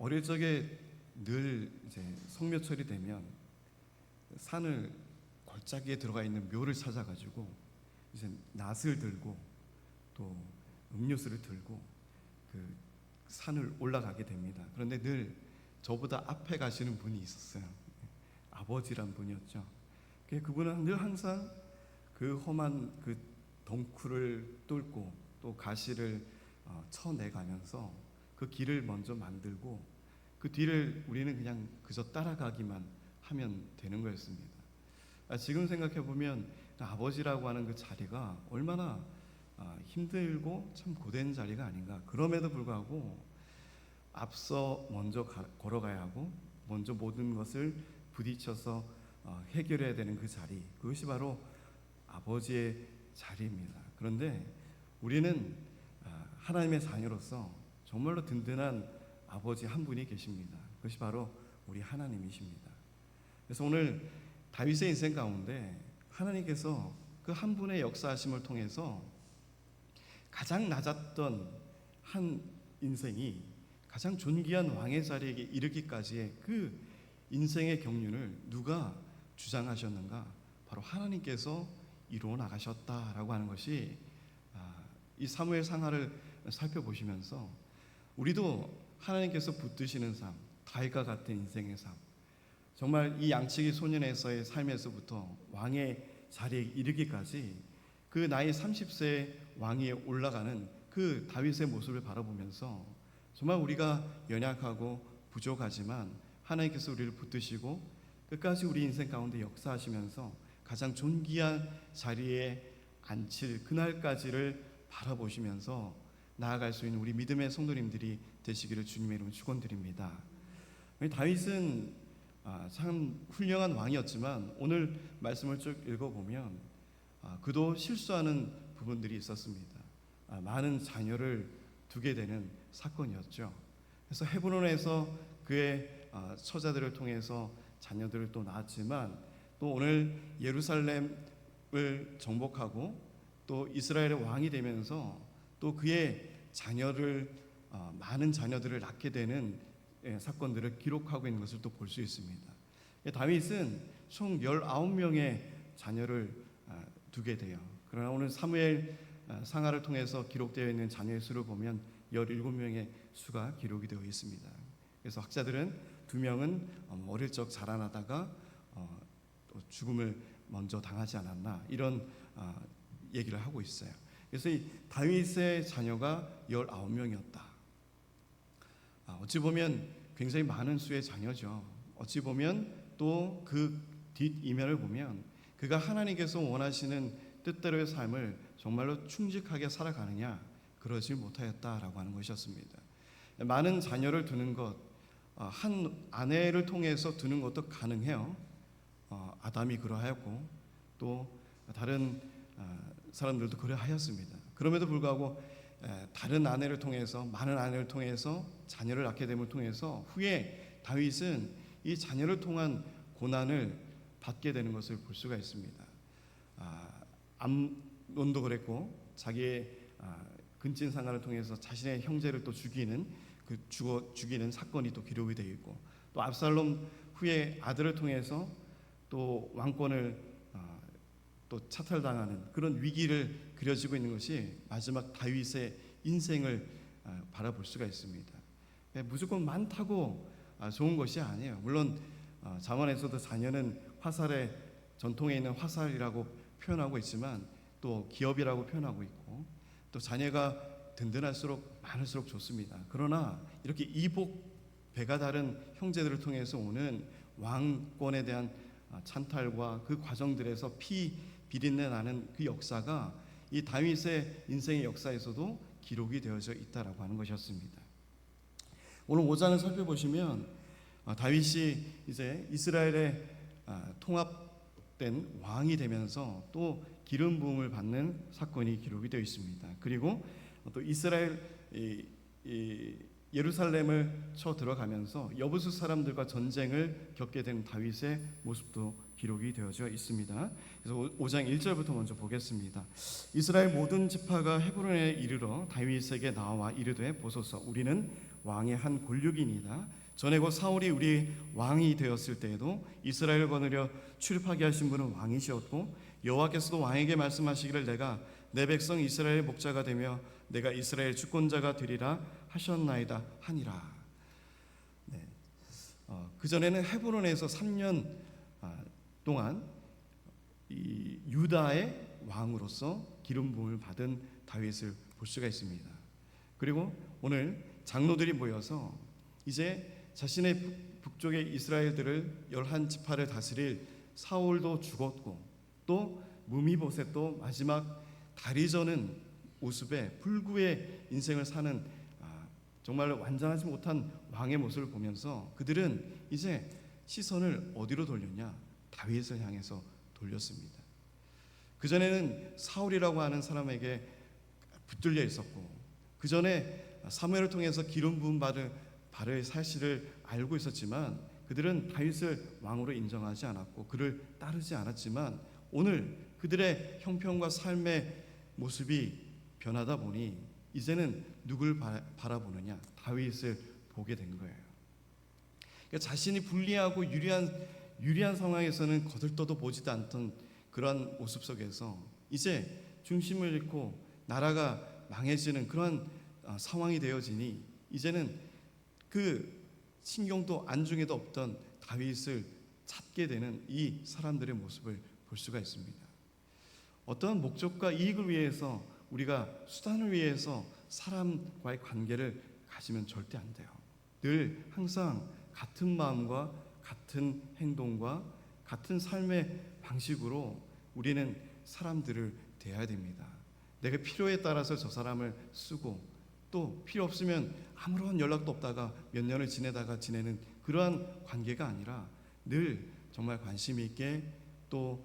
어릴 적에 늘 이제 성묘철이 되면 산을 골짜기에 들어가 있는 묘를 찾아가지고 이제 낫을 들고 또 음료수를 들고 그 산을 올라가게 됩니다. 그런데 늘 저보다 앞에 가시는 분이 있었어요. 아버지란 분이었죠. 그 그분은 늘 항상 그 험한 그 덩쿨을 뚫고 또 가시를 어, 쳐내가면서 그 길을 먼저 만들고 그 뒤를 우리는 그냥 그저 따라가기만 하면 되는 거였습니다. 아, 지금 생각해 보면 그 아버지라고 하는 그 자리가 얼마나 아, 힘들고 참 고된 자리가 아닌가. 그럼에도 불구하고 앞서 먼저 가- 걸어가야 하고 먼저 모든 것을 부딪혀서 어, 해결해야 되는 그 자리. 그것이 바로 아버지의 자리입니다. 그런데 우리는 아, 하나님의 자녀로서 정말로 든든한 아버지 한 분이 계십니다. 그것이 바로 우리 하나님이십니다. 그래서 오늘 다윗의 인생 가운데 하나님께서 그 한 분의 역사하심을 통해서 가장 낮았던 한 인생이 가장 존귀한 왕의 자리에 이르기까지의 그 인생의 경륜을 누가 주장하셨는가? 바로 하나님께서 이루어 나가셨다라고 하는 것이 아, 이 사무엘 상하를 살펴보시면서 우리도 하나님께서 붙드시는 삶, 다윗과 같은 인생의 삶, 정말 이 양치기 소년에서의 삶에서부터 왕의 자리에 이르기까지 그 나이 30세 왕위에 올라가는 그 다윗의 모습을 바라보면서 정말 우리가 연약하고 부족하지만 하나님께서 우리를 붙드시고 끝까지 우리 인생 가운데 역사하시면서 가장 존귀한 자리에 앉힐 그날까지를 바라보시면서 나아갈 수 있는 우리 믿음의 성도님들이 되시기를 주님의 이름으로 축원드립니다. 다윗은 아, 참 훌륭한 왕이었지만 오늘 말씀을 쭉 읽어보면 아, 그도 실수하는 부분들이 있었습니다. 아, 많은 자녀를 두게 되는 사건이었죠. 그래서 헤브론에서 그의 아, 처자들을 통해서 자녀들을 또 낳았지만 또 오늘 예루살렘을 정복하고 또 이스라엘의 왕이 되면서 또 그의 자녀를 아, 많은 자녀들을 낳게 되는 예, 사건들을 기록하고 있는 것을 또 볼 수 있습니다. 예, 다윗은 총 19명의 자녀를 아, 두게 돼요. 그러나 오늘 사무엘 아, 상하를 통해서 기록되어 있는 자녀의 수를 보면 17명의 수가 기록이 되어 있습니다. 그래서 학자들은 두 명은 어, 어릴 적 자라나다가 어, 또 죽음을 먼저 당하지 않았나 이런 아, 얘기를 하고 있어요. 그래서 이 다윗의 자녀가 19명이었다. 아, 어찌 보면 굉장히 많은 수의 자녀죠. 어찌 보면 또 그 뒷이면을 보면 그가 하나님께서 원하시는 뜻대로의 삶을 정말로 충직하게 살아가느냐 그러지 못하였다라고 하는 것이었습니다. 많은 자녀를 두는 것, 어, 한 아내를 통해서 두는 것도 가능해요. 어, 아담이 그러하였고 또 다른 아, 사람들도 그러하였습니다. 그럼에도 불구하고 에, 다른 아내를 통해서 많은 아내를 통해서 자녀를 낳게 됨을 통해서 후에 다윗은 이 자녀를 통한 고난을 받게 되는 것을 볼 수가 있습니다. 아, 암론도 그랬고 자기의 아, 근친 상관을 통해서 자신의 형제를 또 죽이는 그 죽어 죽이는 사건이 또 기록이 되어 있고 또 압살롬 후에 아들을 통해서 또 왕권을 아, 또 차탈당하는 그런 위기를 그려지고 있는 것이 마지막 다윗의 인생을 아, 바라볼 수가 있습니다. 예, 무조건 많다고 아, 좋은 것이 아니에요. 물론 아, 잠언에서도 자녀는 화살의 전통에 있는 화살이라고 표현하고 있지만 또 기업이라고 표현하고 있고 또 자녀가 든든할수록 많을수록 좋습니다. 그러나 이렇게 이복 배가 다른 형제들을 통해서 오는 왕권에 대한 아, 찬탈과 그 과정들에서 피 비린내 나는 그 역사가 이 다윗의 인생의 역사에서도 기록이 되어져 있다라고 하는 것이었습니다. 오늘 5장을 살펴보시면 아, 다윗이 이제 이스라엘의 아, 통합된 왕이 되면서 또 기름 부음을 받는 사건이 기록이 되어 있습니다. 그리고 또 이스라엘 이, 이 예루살렘을 쳐 들어가면서 여부수 사람들과 전쟁을 겪게 된 다윗의 모습도 기록이 되어져 있습니다. 그래서 5장 1절부터 먼저 보겠습니다. 이스라엘 모든 지파가 헤브론에 이르러 다윗에게 나와 이르되 보소서 우리는 왕의 한 권력이니이다. 전에 곧 사울이 우리 왕이 되었을 때에도 이스라엘을 거느려 출입하게 하신 분은 왕이시었고 여호와께서도 왕에게 말씀하시기를 내가 내 백성 이스라엘의 목자가 되며 내가 이스라엘 주권자가 되리라 하셨나이다 하니라. 네. 어, 그 전에는 헤브론에서 3년 아, 동안 이 유다의 왕으로서 기름 부음을 받은 다윗을 볼 수가 있습니다. 그리고 오늘 장로들이 모여서 이제 자신의 북- 북쪽의 이스라엘들을 열한 지파를 다스릴 사울도 죽었고 또 무미보셋도 마지막 다리 저는 모습에 불구의 인생을 사는 아, 정말 완전하지 못한 왕의 모습을 보면서 그들은 이제 시선을 어디로 돌렸냐 다윗을 향해서 돌렸습니다. 그 전에는 사울이라고 하는 사람에게 붙들려 있었고 그 전에 사무엘을 통해서 기름 부음 받을 바를 사실을 알고 있었지만 그들은 다윗을 왕으로 인정하지 않았고 그를 따르지 않았지만 오늘 그들의 형편과 삶의 모습이 변하다 보니 이제는 누굴 바, 바라보느냐 다윗을 보게 된 거예요. 그러니까 자신이 불리하고 유리한 유리한 상황에서는 거들떠도 보지도 않던 그러한 모습 속에서 이제 중심을 잃고 나라가 망해지는 그러한 아, 상황이 되어지니 이제는 그 신경도 안중에도 없던 다윗을 찾게 되는 이 사람들의 모습을 볼 수가 있습니다. 어떤 목적과 이익을 위해서 우리가 수단을 위해서 사람과의 관계를 가지면 절대 안 돼요. 늘 항상 같은 마음과 같은 행동과 같은 삶의 방식으로 우리는 사람들을 대해야 됩니다. 내가 필요에 따라서 저 사람을 쓰고 또 필요 없으면 아무런 연락도 없다가 몇 년을 지내다가 지내는 그러한 관계가 아니라 늘 정말 관심 있게 또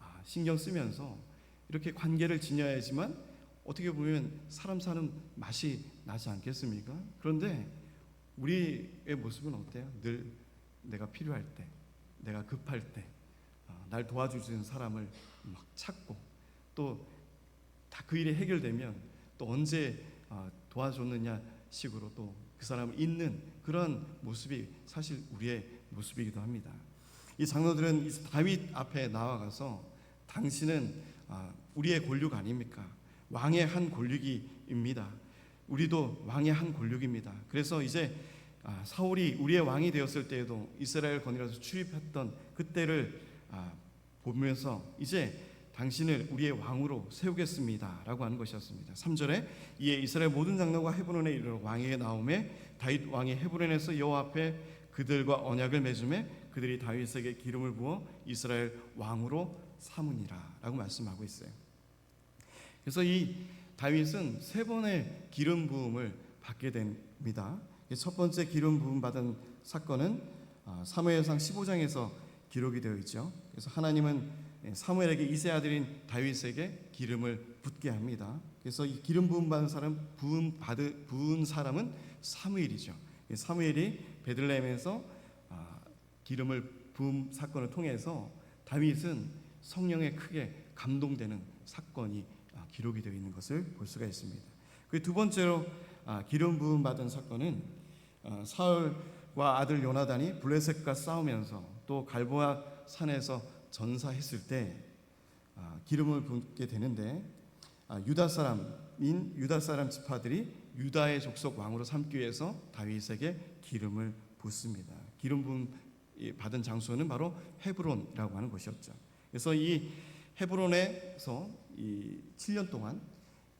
아, 신경 쓰면서 이렇게 관계를 지녀야지만 어떻게 보면 사람 사는 맛이 나지 않겠습니까? 그런데 우리의 모습은 어때요? 늘 내가 필요할 때, 내가 급할 때, 아, 날 도와주는 사람을 막 찾고 또 다 그 일이 해결되면 또 언제 아, 도와줬느냐 식으로 또 그 사람을 잊는 그런 모습이 사실 우리의 모습이기도 합니다. 이 장로들은 이 다윗 앞에 나와가서 당신은 아, 우리의 권력 아닙니까? 왕의 한 권력이입니다. 우리도 왕의 한 권력입니다. 그래서 이제 아, 사울이 우리의 왕이 되었을 때에도 이스라엘 건이라서 출입했던 그때를 아, 보면서 이제 당신을 우리의 왕으로 세우겠습니다 라고 하는 것이었습니다. 3절에 이에 이스라엘 모든 장로가 헤브론에 이르러 왕에게 나오매 다윗 왕이 헤브론에서 여호와 앞에 그들과 언약을 맺음에 그들이 다윗에게 기름을 부어 이스라엘 왕으로 삼으니라라고 말씀하고 있어요. 그래서 이 다윗은 세 번의 기름 부음을 받게 됩니다. 첫 번째 기름 부음 받은 사건은 아, 사무엘상 15장에서 기록이 되어 있죠. 그래서 하나님은 사무엘에게 이세 아들인 다윗에게 기름을 붓게 합니다. 그래서 이 기름 부음 받은 사람 부음 받은 부은 사람은 사무엘이죠. 사무엘이 베들레헴에서 아, 기름을 부음 사건을 통해서 다윗은 성령에 크게 감동되는 사건이 아, 기록이 되어 있는 것을 볼 수가 있습니다. 그 두 번째로 아, 기름 부음 받은 사건은 아, 사울과 아들 요나단이 블레셋과 싸우면서 또 갈보아 산에서 전사했을 때 아, 기름을 붓게 되는데 아, 유다 사람인 유다 사람 지파들이 유다의 족속 왕으로 삼기 위해서 다윗에게 기름을 붓습니다. 기름 부음 받은 장소는 바로 헤브론이라고 하는 곳이었죠. 그래서 이 헤브론에서 이 7년 동안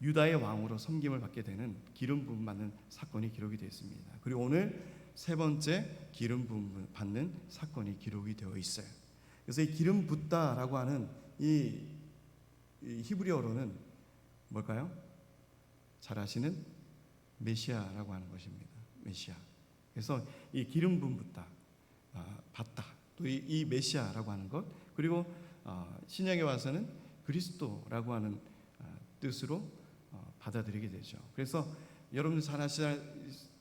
유다의 왕으로 섬김을 받게 되는 기름 부음 받는 사건이 기록이 되어 있습니다. 그리고 오늘 세 번째 기름 부음 받는 사건이 기록이 되어 있어요. 그래서 이 기름 붓다라고 하는 이, 이 히브리어로는 뭘까요? 잘 아시는 메시아라고 하는 것입니다. 메시아. 그래서 이 기름 부음 붓다, 아, 받다. 또이 메시아라고 하는 것 그리고 어, 신약에 와서는 그리스도라고 하는 어, 뜻으로 어, 받아들이게 되죠. 그래서 여러분 잘, 아시,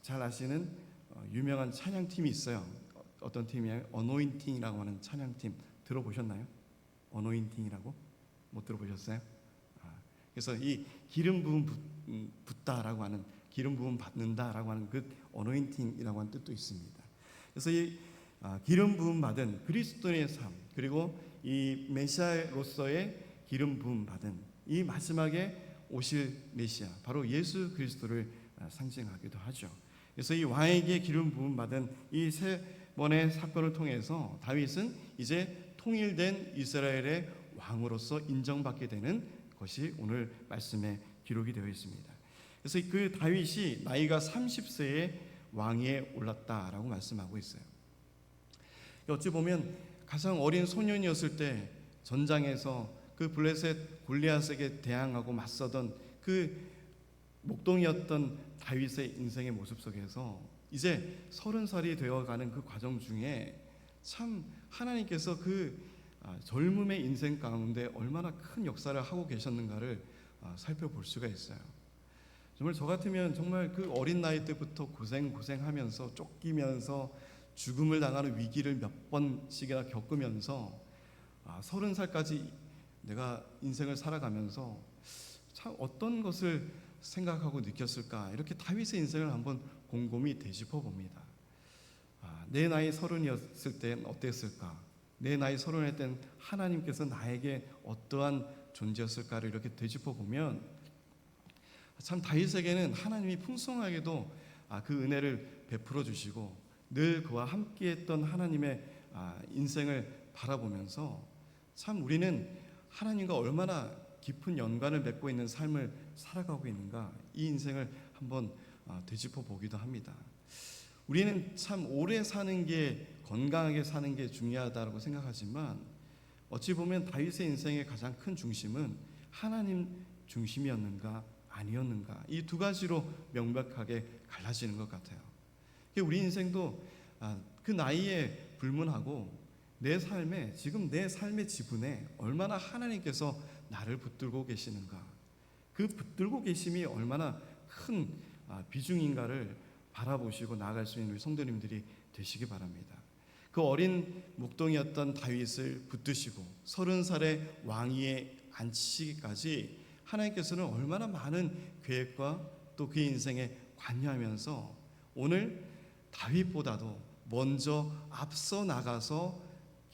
잘 아시는 어, 유명한 찬양 팀이 있어요. 어, 어떤 팀이에요? 어노인팅이라고 하는 찬양 팀 들어보셨나요? 어노인팅이라고 못 들어보셨어요? 아, 그래서 이 기름 부음 붓- 음, 붓다라고 하는 기름 부음 받는다라고 하는 그 어노인팅이라고 하는 뜻도 있습니다. 그래서 이 아, 기름 부음 받은 그리스도의 삶 그리고 이 메시아로서의 기름 부음 받은 이 마지막에 오실 메시아 바로 예수 그리스도를 아, 상징하기도 하죠. 그래서 이 왕에게 기름 부음 받은 이 세 번의 사건을 통해서 다윗은 이제 통일된 이스라엘의 왕으로서 인정받게 되는 것이 오늘 말씀에 기록이 되어 있습니다. 그래서 그 다윗이 나이가 30세에 왕위에 올랐다라고 말씀하고 있어요. 어찌 보면 가장 어린 소년이었을 때 전장에서 그 블레셋 골리앗에게 대항하고 맞서던 그 목동이었던 다윗의 인생의 모습 속에서 이제 서른 살이 되어가는 그 과정 중에 참 하나님께서 그 아, 젊음의 인생 가운데 얼마나 큰 역사를 하고 계셨는가를 아, 살펴볼 수가 있어요. 정말 저 같으면 정말 그 어린 나이 때부터 고생 고생하면서 쫓기면서 죽음을 당하는 위기를 몇 번씩이나 겪으면서 아, 서른 살까지 내가 인생을 살아가면서 참 어떤 것을 생각하고 느꼈을까 이렇게 다윗의 인생을 한번 곰곰이 되짚어 봅니다. 아, 내 나이 서른이었을 땐 어땠을까? 내 나이 서른일 땐 하나님께서 나에게 어떠한 존재였을까를 이렇게 되짚어 보면 참 다윗에게는 하나님이 풍성하게도 아, 그 은혜를 베풀어 주시고 늘 그와 함께했던 하나님의 아, 인생을 바라보면서 참 우리는 하나님과 얼마나 깊은 연관을 맺고 있는 삶을 살아가고 있는가 이 인생을 한번 아, 되짚어 보기도 합니다. 우리는 참 오래 사는 게 건강하게 사는 게 중요하다고 생각하지만 어찌 보면 다윗의 인생의 가장 큰 중심은 하나님 중심이었는가 아니었는가 이 두 가지로 명백하게 갈라지는 것 같아요. 우리 인생도 아, 그 나이에 불문하고 내 삶에 지금 내 삶의 지분에 얼마나 하나님께서 나를 붙들고 계시는가 그 붙들고 계심이 얼마나 큰 아, 비중인가를 바라보시고 나아갈 수 있는 우리 성도님들이 되시기 바랍니다. 그 어린 목동이었던 다윗을 붙드시고 서른 살의 왕위에 앉히기까지 하나님께서는 얼마나 많은 계획과 또 그의 인생에 관여하면서 오늘 다윗보다도 먼저 앞서 나가서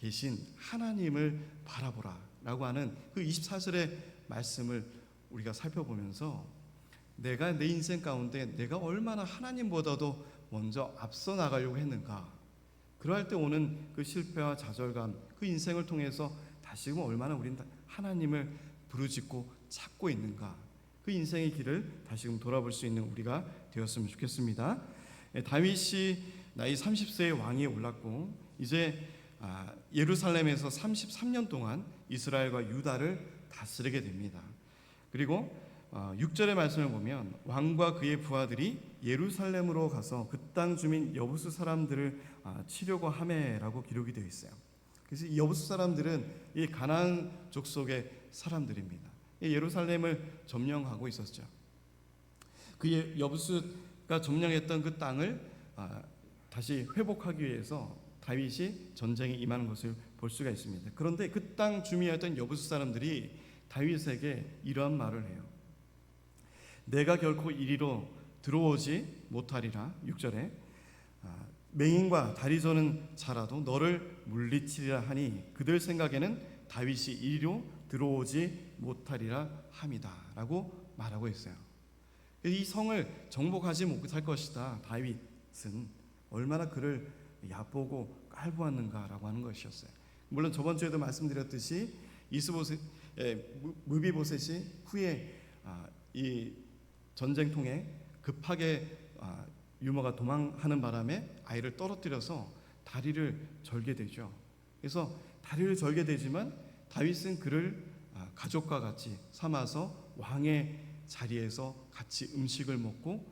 계신 하나님을 바라보라 라고 하는 그 24절의 말씀을 우리가 살펴보면서 내가 내 인생 가운데 내가 얼마나 하나님보다도 먼저 앞서 나가려고 했는가 그러할 때 오는 그 실패와 좌절감 그 인생을 통해서 다시금 얼마나 우리는 하나님을 부르짖고 찾고 있는가 그 인생의 길을 다시금 돌아볼 수 있는 우리가 되었으면 좋겠습니다. 예, 다윗이 나이 30세의 왕위에 올랐고 이제 아, 예루살렘에서 33년 동안 이스라엘과 유다를 다스리게 됩니다. 그리고 6절의 어, 말씀을 보면 왕과 그의 부하들이 예루살렘으로 가서 그 땅 주민 여부수 사람들을 아, 치려고 하매라고 기록이 되어 있어요. 그래서 이 여부수 사람들은 이 가나안 족속의 사람들입니다. 예루살렘을 점령하고 있었죠. 그 예, 여부수가 점령했던 그 땅을 아, 다시 회복하기 위해서 다윗이 전쟁에 임하는 것을 볼 수가 있습니다. 그런데 그 땅 주민이었던 여부수 사람들이 다윗에게 이러한 말을 해요. 내가 결코 이리로 들어오지 못하리라 6절에 아, 맹인과 다리 저는 자라도 너를 물리치리라 하니 그들 생각에는 다윗이 이리로 들어오지 못하리라 함이다라고 말하고 있어요. 이 성을 정복하지 못할 것이다. 다윗은 얼마나 그를 얕보고 깔보았는가라고 하는 것이었어요. 물론 저번 주에도 말씀드렸듯이 이스보셋 무비보셋이 후에 아, 이 전쟁통에 급하게 아, 유머가 도망하는 바람에 아이를 떨어뜨려서 다리를 절게 되죠. 그래서 다리를 절게 되지만 다윗은 그를 아, 가족과 같이 삼아서 왕의 자리에서 같이 음식을 먹고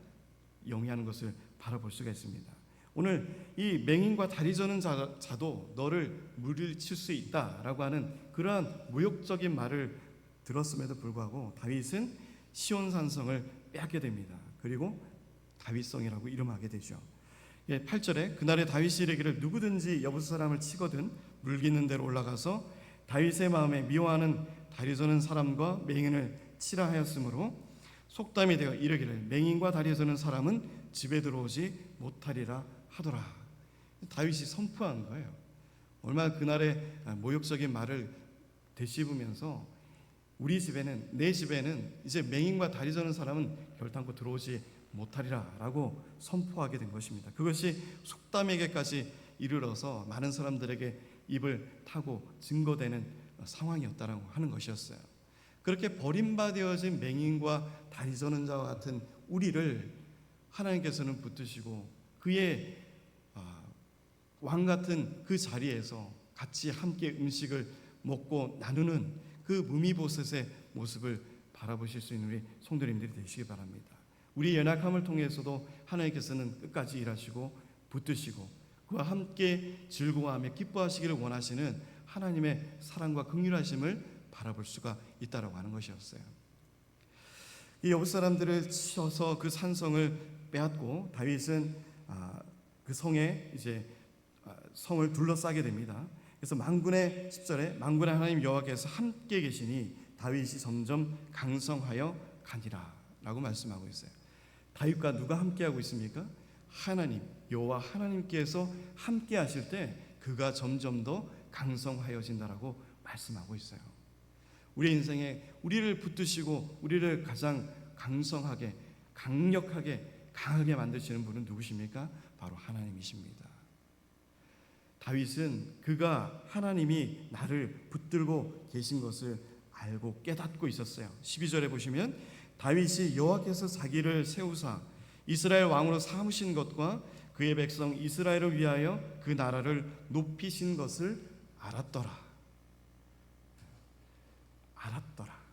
영위하는 것을 바라볼 수가 있습니다. 오늘 이 맹인과 다리 저는 자, 도 너를 물리칠 수 있다라고 하는 그러한 모욕적인 말을 들었음에도 불구하고 다윗은 시온 산성을 빼앗게 됩니다. 그리고 다윗성이라고 이름하게 되죠. 예, 8절에 그날에 다윗이 이르기를 누구든지 여부수 사람을 치거든 물기는 대로 올라가서 다윗의 마음에 미워하는 다리 저는 사람과 맹인을 치라 하였으므로 속담이 되어 이르기를 맹인과 다리 저는 사람은 집에 들어오지 못하리라 하더라. 다윗이 선포한 거예요. 얼마나 그날의 모욕적인 말을 되씹으면서 우리 집에는 내 집에는 이제 맹인과 다리 저는 사람은 결단코 들어오지 못하리라라고 선포하게 된 것입니다. 그것이 속담에게까지 이르러서 많은 사람들에게 입을 타고 증거되는 상황이었다라고 하는 것이었어요. 그렇게 버림받아진 맹인과 다리 저는 자와 같은 우리를 하나님께서는 붙드시고 그의 아, 왕 같은 그 자리에서 같이 함께 음식을 먹고 나누는 그 무미보셋의 모습을 바라보실 수 있는 우리 성도님들이 되시기 바랍니다. 우리 연약함을 통해서도 하나님께서는 끝까지 일하시고 붙드시고 그와 함께 즐거워하며 기뻐하시기를 원하시는 하나님의 사랑과 긍휼하심을 바라볼 수가 있다라고 하는 것이었어요. 이 여부 사람들을 치어서 그 산성을 빼앗고 다윗은 아, 그 성에 이제 아, 성을 둘러싸게 됩니다. 그래서 망군의 10절에 망군의 하나님 여호와께서 함께 계시니 다윗이 점점 강성하여 가니라라고 말씀하고 있어요. 다윗과 누가 함께 하고 있습니까? 하나님 여호와 하나님께서 함께 하실 때 그가 점점 더 강성하여진다라고 말씀하고 있어요. 우리 인생에 우리를 붙드시고 우리를 가장 강성하게 강력하게 강하게 만드시는 분은 누구십니까? 바로 하나님이십니다. 다윗은 그가 하나님이 나를 붙들고 계신 것을 알고 깨닫고 있었어요. 12절에 보시면 다윗이 여호와께서 자기를 세우사 이스라엘 왕으로 삼으신 것과 그의 백성 이스라엘을 위하여 그 나라를 높이신 것을 알았더라. 알았더라.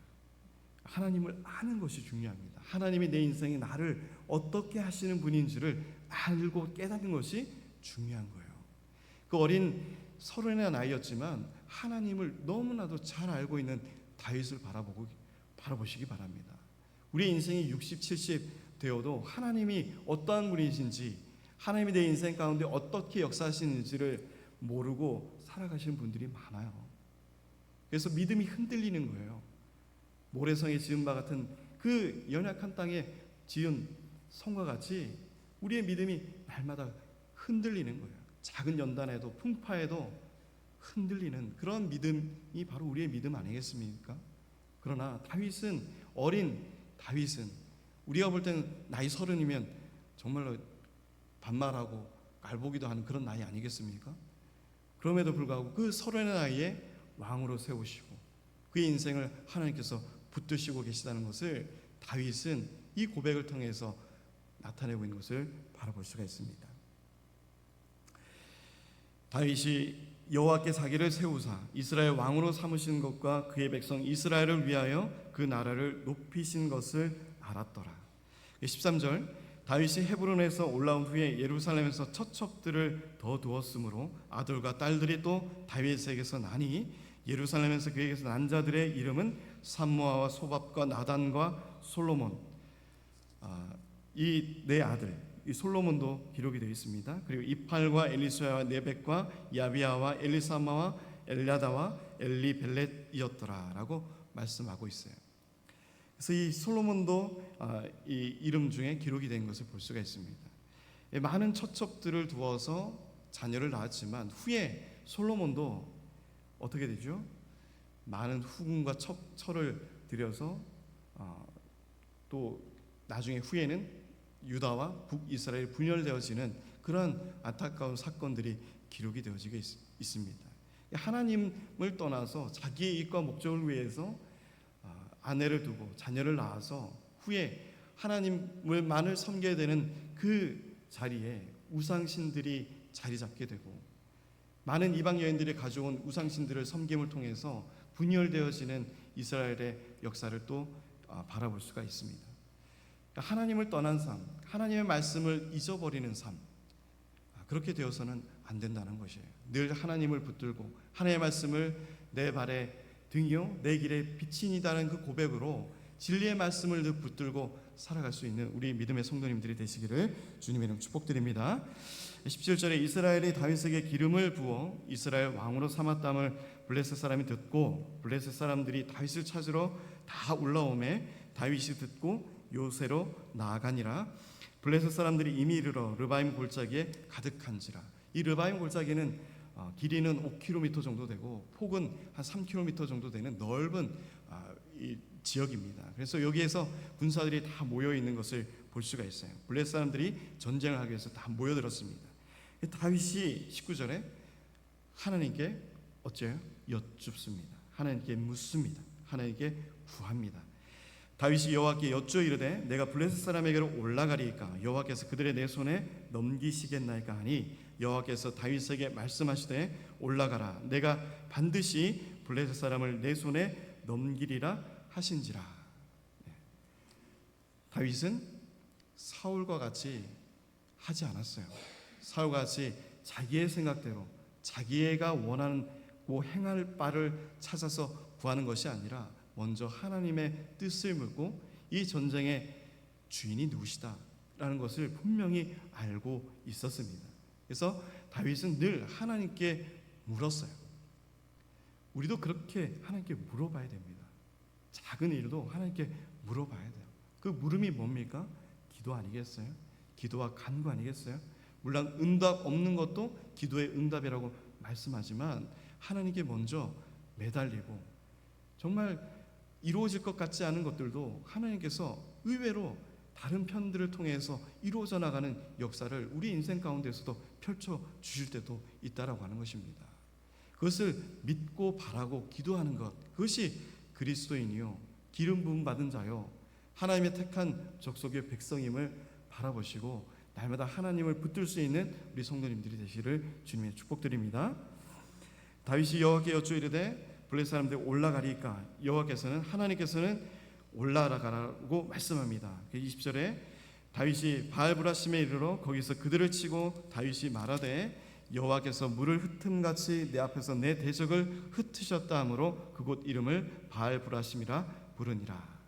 하나님을 아는 것이 중요합니다. 하나님이 내 인생에 나를 어떻게 하시는 분인지를 알고 깨닫는 것이 중요한 거예요. 그 어린 서른의 나이였지만 하나님을 너무나도 잘 알고 있는 다윗을 바라보고 바라보시기 바랍니다. 우리 인생이 60, 70 되어도 하나님이 어떠한 분이신지 하나님이 내 인생 가운데 어떻게 역사하시는지를 모르고 살아가시는 분들이 많아요. 그래서 믿음이 흔들리는 거예요. 모래성에 지은 바 같은 그 연약한 땅에 지은 성과 같이 우리의 믿음이 날마다 흔들리는 거예요. 작은 연단에도 풍파에도 흔들리는 그런 믿음이 바로 우리의 믿음 아니겠습니까? 그러나 다윗은 어린 다윗은 우리가 볼 때는 나이 서른이면 정말로 반말하고 깔보기도 하는 그런 나이 아니겠습니까? 그럼에도 불구하고 그 서른의 나이에 왕으로 세우시고 그의 인생을 하나님께서 붙드시고 계시다는 것을 다윗은 이 고백을 통해서 나타내고 있는 것을 바라볼 수가 있습니다. 다윗이 여호와께 자기를 세우사 이스라엘 왕으로 삼으신 것과 그의 백성 이스라엘을 위하여 그 나라를 높이신 것을 알았더라. 13절 다윗이 헤브론에서 올라온 후에 예루살렘에서 처첩들을 더 두었으므로 아들과 딸들이 또 다윗에게서 나니 예루살렘에서 그에게서 난 자들의 이름은 삼모아와 소밥과 나단과 솔로몬 아, 이네 아들 이 솔로몬도 기록이 되어 있습니다. 그리고 이팔과 엘리수아와 네벡과 야비아와 엘리사마와 엘야다와 엘리벨렛이었더라라고 말씀하고 있어요. 그래서 이 솔로몬도 아, 이 이름 중에 기록이 된 것을 볼 수가 있습니다. 예, 많은 처첩들을 두어서 자녀를 낳았지만 후에 솔로몬도 어떻게 되죠? 많은 후궁과 첩, 철을 들여서 어, 또 나중에 후에는 유다와 북이스라엘 분열되어지는 그런 안타까운 사건들이 기록이 되어지고 있, 있습니다. 하나님을 떠나서 자기의 이익과 목적을 위해서 어, 아내를 두고 자녀를 낳아서 후에 하나님을만을 섬겨야 되는 그 자리에 우상신들이 자리 잡게 되고 많은 이방 여인들이 가져온 우상신들을 섬김을 통해서 분열되어지는 이스라엘의 역사를 또 아, 바라볼 수가 있습니다. 그러니까 하나님을 떠난 삶, 하나님의 말씀을 잊어버리는 삶, 아, 그렇게 되어서는 안 된다는 것이에요. 늘 하나님을 붙들고 하나님의 말씀을 내 발에 등이요 내 길에 빛이니다는 그 고백으로 진리의 말씀을 늘 붙들고 살아갈 수 있는 우리 믿음의 성도님들이 되시기를 주님의 이름 축복드립니다. 17절에 이스라엘이 다윗에게 기름을 부어 이스라엘 왕으로 삼았담을 블레셋 사람이 듣고 블레셋 사람들이 다윗을 찾으러 다 올라오매 다윗이 듣고 요새로 나아가니라 블레셋 사람들이 이미 이르러 르바임 골짜기에 가득한지라. 이 르바임 골짜기는 어, 길이는 5km 정도 되고 폭은 한 3km 정도 되는 넓은 아, 이 지역입니다. 그래서 여기에서 군사들이 다 모여 있는 것을 볼 수가 있어요. 블레셋 사람들이 전쟁을 하기 위해서 다 모여들었습니다. 다윗이 19절에 하나님께 어째요? 여쭙습니다. 하나님께 묻습니다. 하나님께 구합니다. 다윗이 여호와께 여쭈어 이르되 내가 블레셋 사람에게로 올라가리이까? 여호와께서 그들의 내 손에 넘기시겠나이까 하니 여호와께서 다윗에게 말씀하시되 올라가라. 내가 반드시 블레셋 사람을 내 손에 넘기리라 하신지라. 네. 다윗은 사울과 같이 하지 않았어요. 사울과 같이 자기의 생각대로 자기가 원하고 행할 바를 찾아서 구하는 것이 아니라 먼저 하나님의 뜻을 묻고 이 전쟁의 주인이 누구시다라는 것을 분명히 알고 있었습니다. 그래서 다윗은 늘 하나님께 물었어요. 우리도 그렇게 하나님께 물어봐야 됩니다. 작은 일도 하나님께 물어봐야 돼요. 그 물음이 뭡니까? 기도 아니겠어요? 기도와 간구 아니겠어요? 물론 응답 없는 것도 기도의 응답이라고 말씀하지만 하나님께 먼저 매달리고 정말 이루어질 것 같지 않은 것들도 하나님께서 의외로 다른 편들을 통해서 이루어져 나가는 역사를 우리 인생 가운데서도 펼쳐 주실 때도 있다라고 하는 것입니다. 그것을 믿고 바라고 기도하는 것 그것이 그리스도인이요 기름 부음 받은 자요 하나님의 택한 족속의 백성임을 바라보시고 날마다 하나님을 붙들 수 있는 우리 성도님들이 되시를 주님의 축복드립니다. 다윗이 여호와께 여쭈 이르되 블레 사람들 올라가리까 여호와께서는 하나님께서는 올라가라고 말씀합니다. 20절에 다윗이 바알브라심에 이르러 거기서 그들을 치고 다윗이 말하되 여호와께서 물을 흩음같이 내 앞에서 내 대적을 흩으셨다 하므로 그곳 이름을 바알브라심이라 부르니라.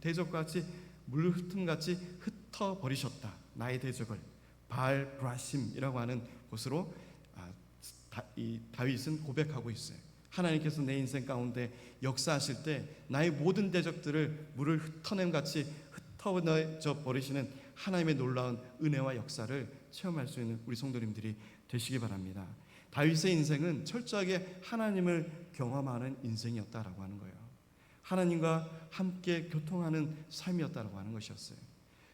대적같이 물 흩음같이 흩어 버리셨다. 나의 대적을 바알브라심이라고 하는 곳으로 이 다윗은 고백하고 있어요. 하나님께서 내 인생 가운데 역사하실 때 나의 모든 대적들을 물을 흩어냄 같이 흩어져 버리시는 하나님의 놀라운 은혜와 역사를 체험할 수 있는 우리 성도님들이 되시기 바랍니다. 다윗의 인생은 철저하게 하나님을 경험하는 인생이었다라고 하는 거예요. 하나님과 함께 교통하는 삶이었다라고 하는 것이었어요.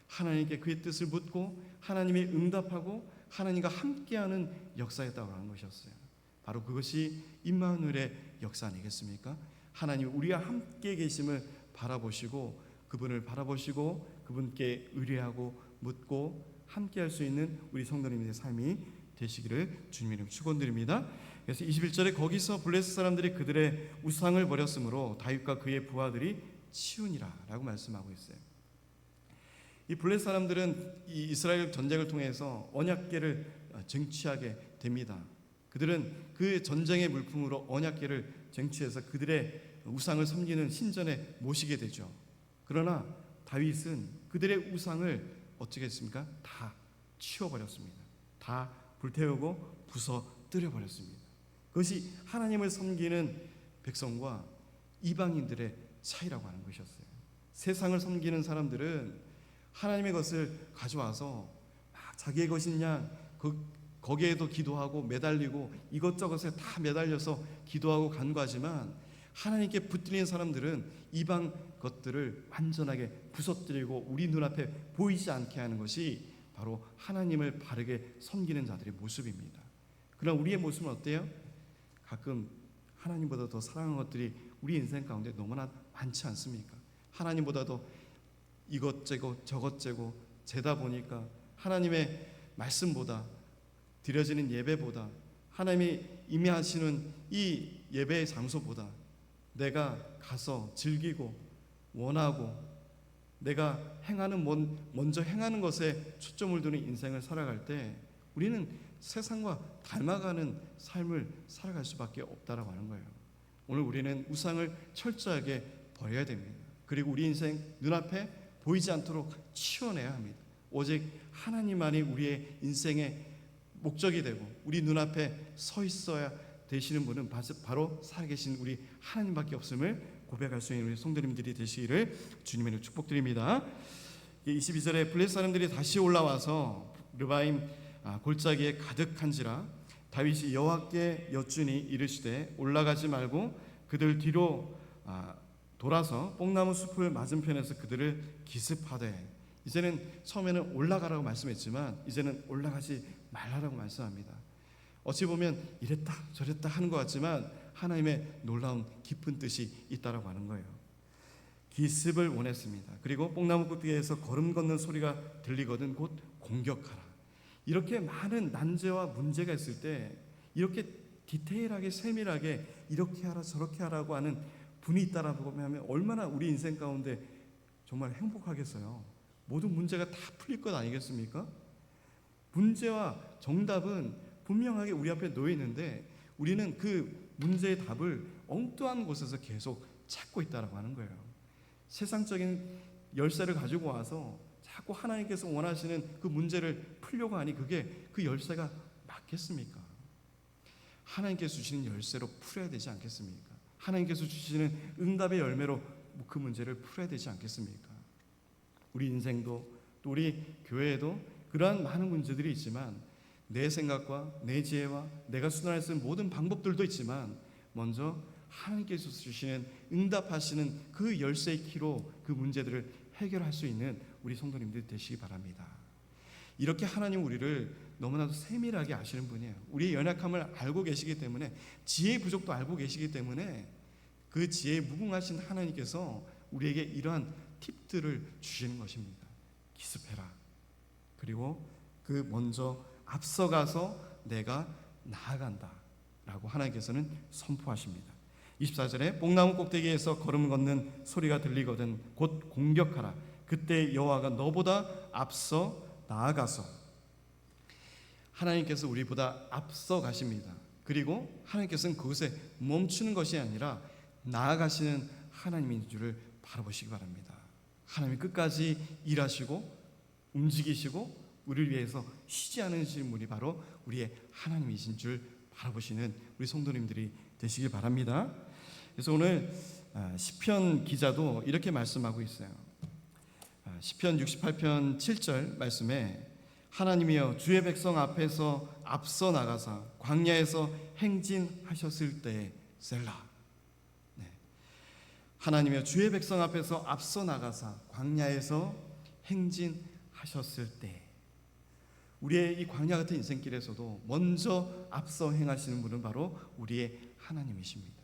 하나님께 그의 뜻을 묻고 하나님이 응답하고 하나님과 함께하는 역사였다고 하는 것이었어요. 바로 그것이 임마누엘의 역사 아니겠습니까? 하나님 우리와 함께 계심을 바라보시고 그분을 바라보시고 그분께 의뢰하고 묻고 함께 할 수 있는 우리 성도님의 삶이 되시기를 주님 이름 축원드립니다. 그래서 21절에 거기서 블레스 사람들이 그들의 우상을 버렸으므로 다윗과 그의 부하들이 치우니라라고 말씀하고 있어요. 이 블레스 사람들은 이 이스라엘 전쟁을 통해서 언약궤를 쟁취하게 됩니다. 그들은 그 전쟁의 물품으로 언약궤를 쟁취해서 그들의 우상을 섬기는 신전에 모시게 되죠. 그러나 다윗은 그들의 우상을 어떻게 했습니까? 다 치워버렸습니다. 다 불태우고 부숴뜨려 버렸습니다. 그것이 하나님을 섬기는 백성과 이방인들의 차이라고 하는 것이었어요. 세상을 섬기는 사람들은 하나님의 것을 가져와서 자기의 것이냐 그 거기에도 기도하고 매달리고 이것저것에 다 매달려서 기도하고 간구하지만 하나님께 붙들린 사람들은 이방 것들을 완전하게 부서뜨리고 우리 눈앞에 보이지 않게 하는 것이 바로 하나님을 바르게 섬기는 자들의 모습입니다. 그러나 우리의 모습은 어때요? 가끔 하나님보다 더 사랑하는 것들이 우리 인생 가운데 너무나 많지 않습니까? 하나님보다도 이것저것 저것저것 재다 보니까 하나님의 말씀보다 드려지는 예배보다 하나님이 임하시는 이 예배의 장소보다 내가 가서 즐기고 원하고 내가 행하는 먼저 행하는 것에 초점을 두는 인생을 살아갈 때 우리는 세상과 닮아가는 삶을 살아갈 수밖에 없다라고 하는 거예요. 오늘 우리는 우상을 철저하게 버려야 됩니다. 그리고 우리 인생 눈앞에 보이지 않도록 치워내야 합니다. 오직 하나님만이 우리의 인생의 목적이 되고 우리 눈앞에 서 있어야 되시는 분은 바로 살아계신 우리 하나님밖에 없음을 고백할 수 있는 우리 성도님들이 되시기를 주님의 축복드립니다. 22절에 블레 사람들이 다시 올라와서 르바임 아, 골짜기에 가득한지라 다윗이 여호와께 여쭈니 이르시되 올라가지 말고 그들 뒤로 아, 돌아서 뽕나무 숲을 맞은편에서 그들을 기습하되 이제는 처음에는 올라가라고 말씀했지만 이제는 올라가지 말라라고 말씀합니다. 어찌 보면 이랬다 저랬다 하는 것 같지만 하나님의 놀라운 깊은 뜻이 있다라고 하는 거예요. 기습을 원했습니다. 그리고 뽕나무 꼭대기에서 걸음 걷는 소리가 들리거든 곧 공격하라. 이렇게 많은 난제와 문제가 있을 때 이렇게 디테일하게 세밀하게 이렇게 하라 저렇게 하라고 하는 분이 있다라고 하면 얼마나 우리 인생 가운데 정말 행복하겠어요. 모든 문제가 다 풀릴 것 아니겠습니까? 문제와 정답은 분명하게 우리 앞에 놓여 있는데 우리는 그 문제의 답을 엉뚱한 곳에서 계속 찾고 있다라고 하는 거예요. 세상적인 열쇠를 가지고 와서 자꾸 하나님께서 원하시는 그 문제를 풀려고 하니 그게 그 열쇠가 맞겠습니까? 하나님께서 주시는 열쇠로 풀어야 되지 않겠습니까? 하나님께서 주시는 응답의 열매로 그 문제를 풀어야 되지 않겠습니까? 우리 인생도 또 우리 교회에도 그러한 많은 문제들이 있지만 내 생각과 내 지혜와 내가 수단할 수 있는 모든 방법들도 있지만 먼저 하나님께서 주시는 응답하시는 그 열쇠의 키로 그 문제들을 해결할 수 있는 우리 성도님들 되시기 바랍니다. 이렇게 하나님 우리를 너무나도 세밀하게 아시는 분이에요. 우리의 연약함을 알고 계시기 때문에 지혜의 부족도 알고 계시기 때문에 그 지혜에 무궁하신 하나님께서 우리에게 이러한 팁들을 주시는 것입니다. 기습해라. 그리고 그 먼저 앞서가서 내가 나아간다. 라고 하나님께서는 선포하십니다. 24절에 뽕나무 꼭대기에서 걸음 걷는 소리가 들리거든 곧 공격하라. 그때 여호와가 너보다 앞서 나아가서 하나님께서 우리보다 앞서 가십니다. 그리고 하나님께서는 그곳에 멈추는 것이 아니라 나아가시는 하나님인 줄을 바라보시기 바랍니다. 하나님이 끝까지 일하시고 움직이시고 우리를 위해서 쉬지 않으시는 분이 바로 우리의 하나님이신 줄 바라보시는 우리 성도님들이 되시길 바랍니다. 그래서 오늘 아, 시편 기자도 이렇게 말씀하고 있어요. 아, 시편 68편 7절 말씀에 하나님이여 주의 백성 앞에서 앞서 나가사 광야에서 행진하셨을 때 셀라. 네. 하나님이여 주의 백성 앞에서 앞서 나가사 광야에서 행진 하셨을 때 우리의 이 광야 같은 인생길에서도 먼저 앞서 행하시는 분은 바로 우리의 하나님이십니다.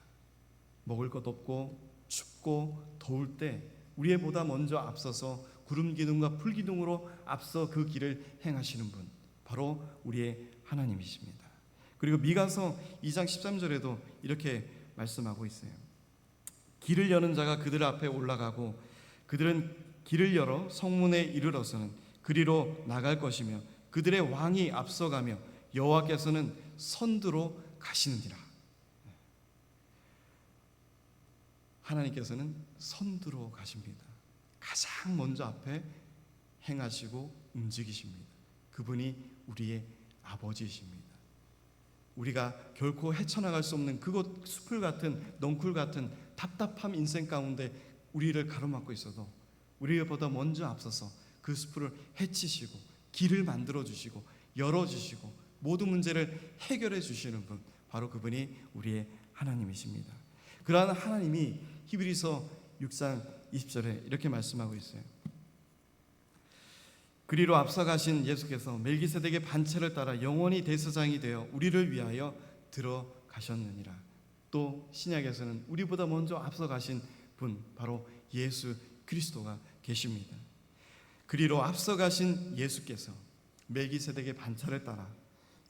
먹을 것 없고 춥고 더울 때 우리의 보다 먼저 앞서서 구름 기둥과 풀 기둥으로 앞서 그 길을 행하시는 분 바로 우리의 하나님이십니다. 그리고 미가서 2장 13절에도 이렇게 말씀하고 있어요. 길을 여는 자가 그들 앞에 올라가고 그들은 길을 열어 성문에 이르러서는 그리로 나갈 것이며 그들의 왕이 앞서가며 여호와께서는 선두로 가시느니라. 하나님께서는 선두로 가십니다. 가장 먼저 앞에 행하시고 움직이십니다. 그분이 우리의 아버지이십니다. 우리가 결코 헤쳐나갈 수 없는 그곳 숲을 같은 넝쿨 같은 답답함 인생 가운데 우리를 가로막고 있어도 우리보다 먼저 앞서서 그 숲을 헤치시고 길을 만들어 주시고 열어 주시고 모든 문제를 해결해 주시는 분 바로 그분이 우리의 하나님이십니다. 그러한 하나님이 히브리서 6장 20절에 이렇게 말씀하고 있어요. 그리로 앞서가신 예수께서 멜기세덱의 반차를 따라 영원히 대서장이 되어 우리를 위하여 들어가셨느니라. 또 신약에서는 우리보다 먼저 앞서가신 분 바로 예수 그리스도가 계십니다. 그리로 앞서가신 예수께서 멜기세덱의 반차를 따라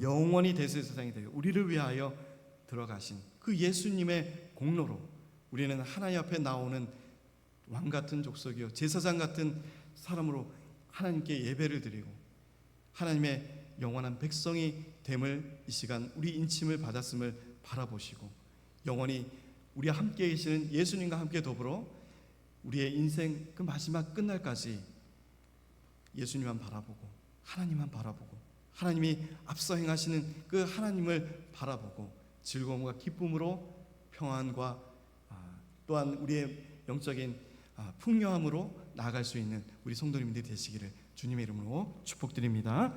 영원히 대세상이 되어 우리를 위하여 들어가신 그 예수님의 공로로 우리는 하나님 앞에 나오는 왕 같은 족속이요 제사장 같은 사람으로 하나님께 예배를 드리고 하나님의 영원한 백성이 됨을 이 시간 우리 인침을 받았음을 바라보시고 영원히 우리 함께 계시는 예수님과 함께 더불어 우리의 인생 그 마지막 끝날까지 예수님만 바라보고 하나님만 바라보고 하나님이 앞서 행하시는 그 하나님을 바라보고 즐거움과 기쁨으로 평안과 아, 또한 우리의 영적인 아, 풍요함으로 나아갈 수 있는 우리 성도님들이 되시기를 주님의 이름으로 축복드립니다.